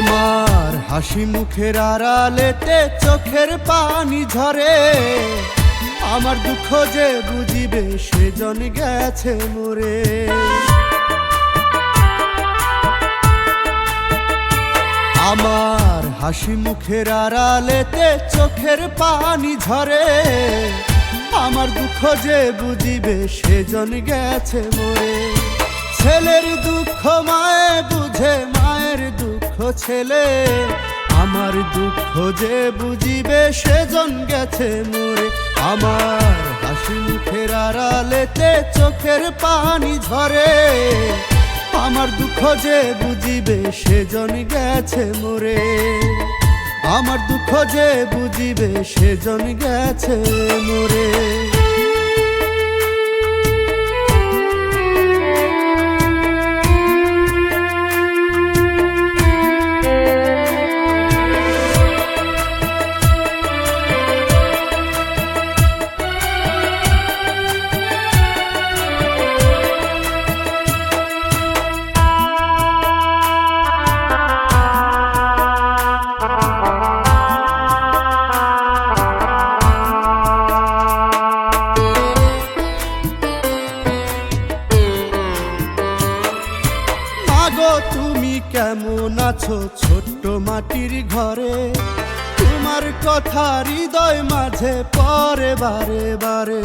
আমার হাসি মুখের আড়ালেতে চোখের পানি ঝরে। আমার দুঃখ যে বুঝিবে, সেজন গেছে মোরে। আমার হাসি মুখের আড়ালেতে চোখের পানি ঝরে। আমার দুঃখ যে বুঝিবে, সেজন গেছে মোরে। ছেলের দুঃখ ছেলে, আমার দুঃখ যে বুঝিবে সেজন গেছে মোরে। আমার হাসি মুখের আড়ালেতে চোখের পানি ঝরে। আমার দুঃখ যে বুঝিবে সেজন গেছে মোরে। আমার দুঃখ যে বুঝিবে সেজন গেছে মোরে। মাগো তুমি কেমন আছো ছোট্ট মাটির ঘরে? তোমার কথা হৃদয় মাঝে পরে, বারে বারে।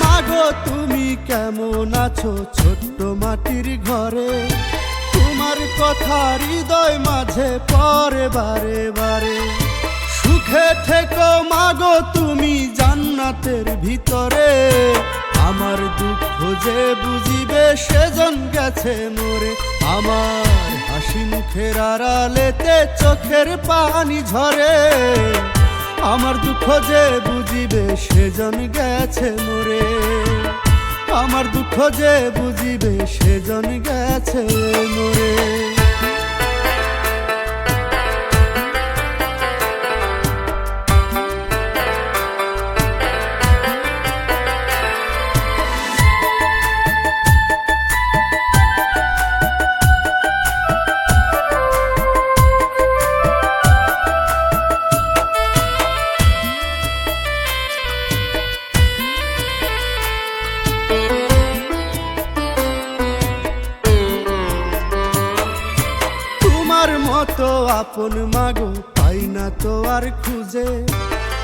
মাগো, তুমি কেমন আছো ছোট্ট মাটির ঘরে? তোমার কথা হৃদয় মাঝে পরে, বারে বারে। সুখে থেকো মাগো, তুমি জান্নাতের ভিতরে। আমার দুঃখ যে বুঝিবে সেজন গেছে মোরে। আমার হাসি মুখের আড়ালেতে চোখের পানি ঝরে। আমার দুঃখ যে বুঝিবে সেজন গেছে মোরে। আমার দুঃখ যে বুঝিবে সেজন গেছে মোরে। আপন মাগো, পাই না তো আর খুঁজে।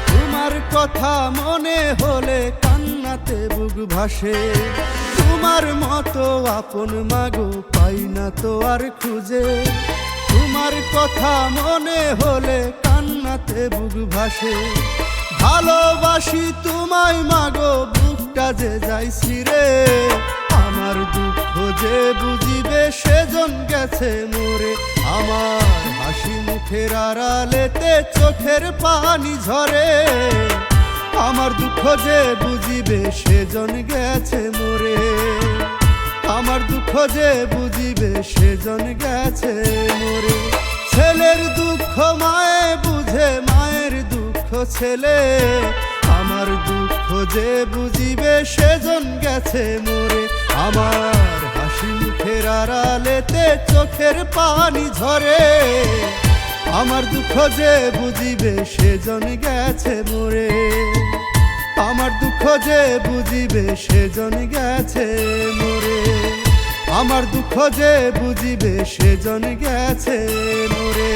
তোমার কথা মনে হলে কান্নাতে বুক ভাসে। তোমার মতো আপন মাগো, পাই না তো আর খুঁজে। তোমার কথা মনে হলে কান্নাতে বুক ভাসে। ভালোবাসি তোমায় মাগো, বুকটা যে যাইছি রে। আমার দুঃখ যে বুঝিবে, সেজন গেছে আমার মুখের আড়ালেতে চোখের পানি ঝরে। আমার দুঃখ যে বুঝিবে সেজন গেছে মোরে। আমার দুঃখ যে বুঝিবে সেজন গেছে মোরে। ছেলের দুঃখ মায়ে বুঝে, মায়ের দুঃখ ছেলে। আমার দুঃখ যে বুঝিবে সেজন গেছে মোরে। আমার হাসি মুখের আড়ালেতে চোখের পানি ঝরে। আমার দুঃখ যে বুঝিবে, সেজন গেছে মোরে। আমার দুঃখ যে বুঝিবে, সেজন গেছে মোরে। আমার দুঃখ যে বুঝিবে, সেজন গেছে মোরে।